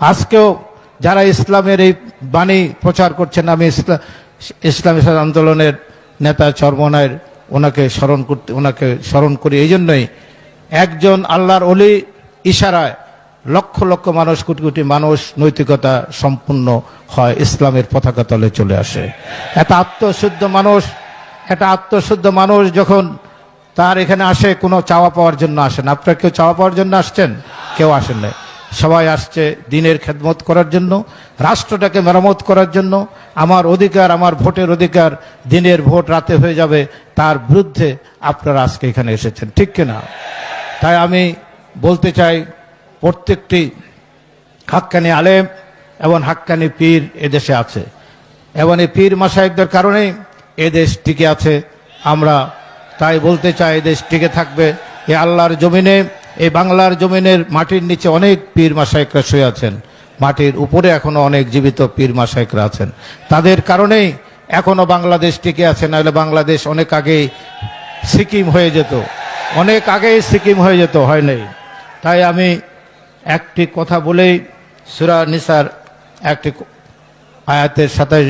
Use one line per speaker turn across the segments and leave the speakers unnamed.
আজকেও যারা ইসলামের এই বাণী প্রচার করছেন, আমি ইসলাম ইসলামী আন্দোলনের নেতা চরমনায়ের ওনাকে স্মরণ করতে, ওনাকে স্মরণ করি। এই জন্যই একজন আল্লাহর অলি ইশারায় লক্ষ লক্ষ মানুষ, কোটি কোটি মানুষ নৈতিকতা সম্পূর্ণ হয়, ইসলামের পতাকা তলে চলে আসে। একটা আত্মশুদ্ধ মানুষ, একটা আত্মশুদ্ধ মানুষ যখন তার এখানে আসে, কোনো চাওয়া পাওয়ার জন্য আসেন আপনারা কেউ চাওয়া পাওয়ার জন্য আসছেন? কেউ আসেন না সবাই আসছে দিনের খেদমত করার জন্য, রাষ্ট্রটাকে মেরামত করার জন্য। আমার অধিকার, আমার ভোটের অধিকার দিনের ভোট রাতে হয়ে যাবে, তার বিরুদ্ধে আপনারা আজকে এখানে এসেছেন, ঠিক কিনা? তাই আমি বলতে চাই, প্রত্যেকটি হাক্কানি আলেম এবং হাক্কানি পীর এদেশে আছে। এবং এই পীর মাসায়কদের কারণেই এদেশ টিকে আছে। আমরা তাই বলতে চাই এদেশ টিকে থাকবে। এ আল্লাহর জমিনে এই বাংলার জমিনের মাটির নিচে অনেক পীর মাসায়করা শুয়ে আছেন। মাটির উপরে এখনও অনেক জীবিত পীর মাসায়করা আছেন। তাদের কারণেই এখনও বাংলাদেশ টিকে আছে, নাহলে বাংলাদেশ অনেক আগেই সিকিম হয়ে যেত। অনেক আগেই সিকিম হয়ে যেত, হয় নাই? তাই আমি একটি কথা বলেই সুরা নিসার একটি আয়াতের সাতাশ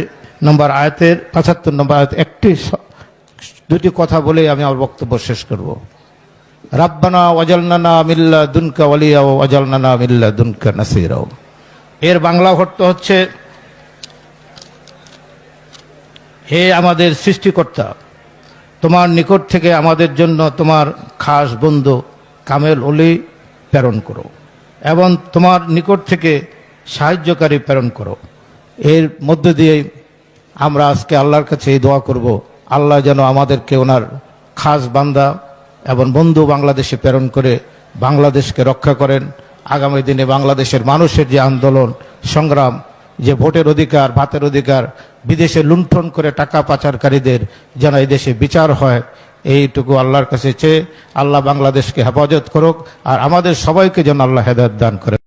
নম্বর আয়াতের পঁচাত্তর নম্বর আয়াত একটি দুটি কথা বলেই আমি আমার বক্তব্য শেষ করব। রাব্বানা ওয়াজালনানা মিল্লা দুনকা ওয়ালিয়া ওয়াজালনানা মিল্লা দুনকা নাসিরাও এর বাংলা অর্থ হচ্ছে, হে আমাদের সৃষ্টিকর্তা, তোমার নিকট থেকে আমাদের জন্য তোমার খাস বন্ধু কামেল অলি প্রেরণ করো এবং তোমার নিকট থেকে সাহায্যকারী প্রেরণ করো। এর মধ্য দিয়ে আমরা আজকে আল্লাহর কাছে এই দোয়া করব, আল্লাহ যেন আমাদেরকে ওনার খাস বান্দা এবং বন্ধু বাংলাদেশে প্রেরণ করে বাংলাদেশকে রক্ষা করেন। আগামী দিনে বাংলাদেশের মানুষের যে আন্দোলন, সংগ্রাম, যে ভোটের অধিকার, ভাতের অধিকার, বিদেশে লুণ্ঠন করে টাকা পাচারকারীদের যেন দেশে বিচার হয়, এইটুকু আল্লাহর কাছে চেয়ে আল্লাহ বাংলাদেশকে হেফাজত করুক আর আমাদের সবাইকে যেন আল্লাহ হেদায়ত দান করে।